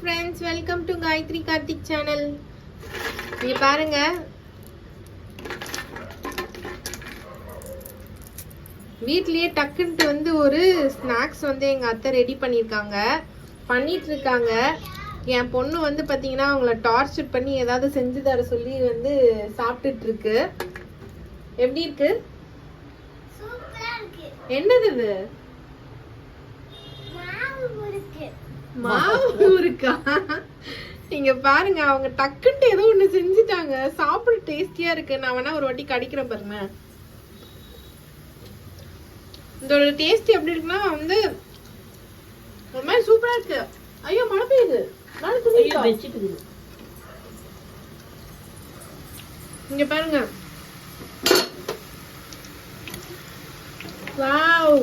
Friends welcome to Gayathri Karthik channel இங்க பாருங்க. வீட்லயே டக்குன்ட்டு வந்து ஒரு ஸ்நாக்ஸ் வந்து எங்க அத்தை ரெடி பண்ணியிருக்காங்க. பண்ணிட்டு இருக்காங்க என் பொண்ணு வந்து பாத்தீங்கன்னா அவங்கள டார்ச்சர் பண்ணி ஏதாவது செஞ்சு தர சொல்லி வந்து சாப்பிட்டுட்டு இருக்கு? எப்படி இருக்கு. என்னது இது மாவு இருக்கு மாவு இருக்கா இங்க பாருங்க அவங்க டக்குன்ட்டு ஏதோ ஒண்ணு செஞ்சுட்டாங்க. சாப்பிட டேஸ்டியா இருக்கு. நான் வேணா ஒரு வாட்டி கடிக்கிறேன் பாருங்க. இதோட டேஸ்ட் எப்படி இருக்குன்னா வந்து ஒரு மாதிரி சூப்பரா இருக்கு. ஐயோ மழை பெய்யுது. மழை துணிக்கா இங்க பாருங்க. வாவ்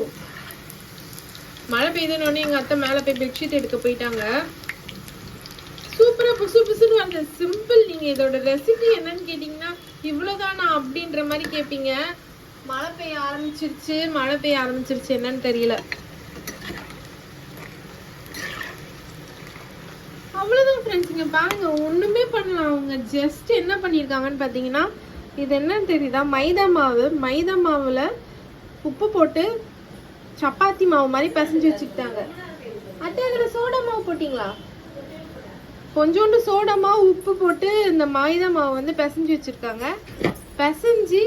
மழை பெய்யுதுன்னு உடனே எங்க அத்தை மேலே போய் பெட்ஷீட் எடுக்க போயிட்டாங்க. சூப்பரா புசு புசுன்னு வந்த சிம்பிள் நீங்க இதோட ரெசிபி என்னன்னு கேட்டிங்கன்னா இவ்வளோதானா அப்படின்ற மாதிரி கேட்பீங்க மழை பெய்ய ஆரம்பிச்சிருச்சு மழை பெய்ய ஆரம்பிச்சிருச்சு என்னன்னு தெரியல. அவ்வளவுதான் ஃப்ரெண்ட்ஸ் பாருங்க ஒண்ணுமே பண்ணலாம் அவங்க. ஜஸ்ட் என்ன பண்ணியிருக்காங்கன்னு பார்த்தீங்கன்னா இது என்னன்னு தெரியுதா? மைதா மாவு. மைதா மாவுல உப்பு போட்டு சப்பாத்தி மாவு மாதிரி பிசைஞ்சு வச்சுக்கிட்டாங்க. அத்தை அதில் சோடா மாவு போட்டிங்களா? கொஞ்சோண்டு சோடா மாவு உப்பு போட்டு இந்த மைதா மாவு வந்து பிசைஞ்சு வச்சுருக்காங்க. பிசைஞ்சு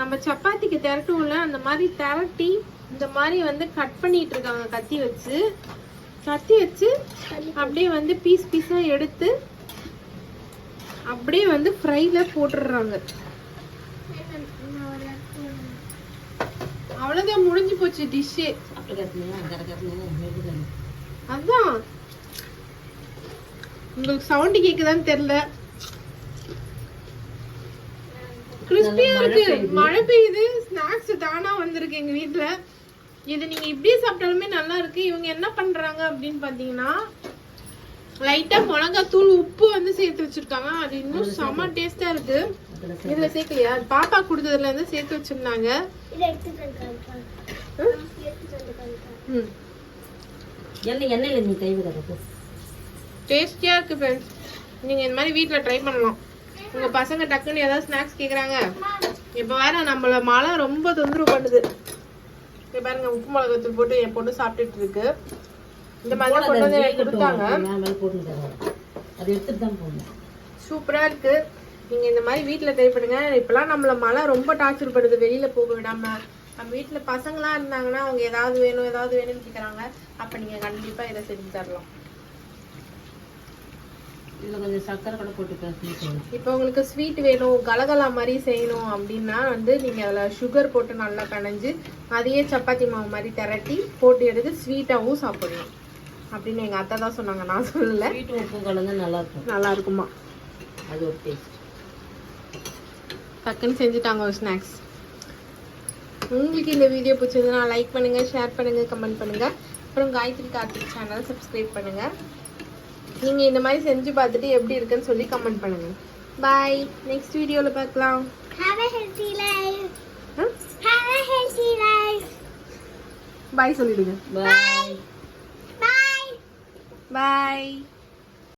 நம்ம சப்பாத்திக்கு திரட்டுவோம்ல அந்த மாதிரி திரட்டி இந்த மாதிரி வந்து கட் பண்ணிட்டு இருக்காங்க கத்தி வச்சு. கத்தி வச்சு அப்படியே வந்து பீஸ் பீஸாக எடுத்து அப்படியே வந்து ஃப்ரைல போட்டுடுறாங்க. அவ்வளவுதான் முடிஞ்சு போச்சு டிஷ்ஷே அதான். உங்களுக்கு சவுண்ட் கேக்குதான்னு தெரியல. கிறிஸ்பியா இருக்கு. மழை பெய்யுது. ஸ்நாக்ஸ் தானா வந்திருக்கு எங்க வீட்டுல. இது நீங்க இப்படியே சாப்பிட்டாலுமே நல்லா இருக்கு. இவங்க என்ன பண்றாங்க அப்படின்னு பாத்தீங்கன்னா லைட்டா மிளகாத்தூள் உப்பு வந்து சேர்த்து வச்சிருக்காங்க. அது இன்னும் செம டேஸ்டா இருக்கு. இதுல சேர்க்கலையா? பாப்பா கொடுத்ததுல இருந்து சேர்த்து வச்சிருந்தாங்க. டேஸ்டியா இருக்கு ஃப்ரெண்ட்ஸ் நீங்க இந்த மாதிரி வீட்ல ட்ரை பண்ணலாம். உங்க பசங்க டக்குன்னு ஏதாவது ஸ்நாக்ஸ் கேக்குறாங்க. இப்ப வேற நம்மள மழை ரொம்ப தொந்தரவு பண்ணுது. இங்க பாருங்க உப்பு மிளகாத்தூள் போட்டு என் பொண்ணு சாப்பிட்டுட்டு இருக்கு. இந்த மாதிரி கொண்டு வந்து எனக்கு கொடுத்தாங்க. அது எடுத்துட்டு தான் போடணும் சூப்பரா இருக்கு. நீங்க இந்த மாதிரி வீட்ல ட்ரை பண்ணுங்க. இப்பெல்லாம் நம்மள மழை ரொம்ப டார்ச்சர் பண்ணுது வெளியில போக விடாம. நம்ம வீட்ல பசங்களாம் இருந்தாங்கன்னா அவங்க ஏதாவது வேணும் ஏதாவது வேணும்னு கேக்குறாங்க. அப்ப நீங்க கண்டிப்பா இதை செஞ்சு தரலாம். இதில் கொஞ்சம் சர்க்கரை கூட போட்டு இப்போ உங்களுக்கு ஸ்வீட் வேணும் கலகலா மாதிரி செய்யணும் அப்படின்னா வந்து நீங்கள் அதில் சுகர் போட்டு நல்லா கடைஞ்சு அதையே சப்பாத்தி மாவு மாதிரி திரட்டி போட்டு எடுத்து ஸ்வீட்டாகவும் சாப்பிடலாம் அப்படின்னு எங்கள் அத்தை தான் சொன்னாங்க. நான் சொல்லல. ஸ்வீட் உப்பு கலந்து நல்லா இருக்கும் நல்லா இருக்குமா? அது ஒரு டேஸ்ட் டக்குன்னு செஞ்சுட்டாங்க ஒரு ஸ்நாக்ஸ் உங்களுக்கு இந்த வீடியோ பிடிச்சதுன்னா லைக் பண்ணுங்க ஷேர் பண்ணுங்க கமெண்ட் பண்ணுங்க. அப்புறம் காயத்ரி கார்த்திக் சேனல் சப்ஸ்கிரைப் பண்ணுங்க. நீங்க இந்த மாதிரி செஞ்சு பார்த்துட்டு எப்படி இருக்குன்னு சொல்லி கமெண்ட் பண்ணுங்க. பாய் நெக்ஸ்ட் வீடியோவில் பார்க்கலாம். Have a healthy life. Ah Have a healthy life. பாய் சொல்லிடுங்க. பாய் Bye. Bye!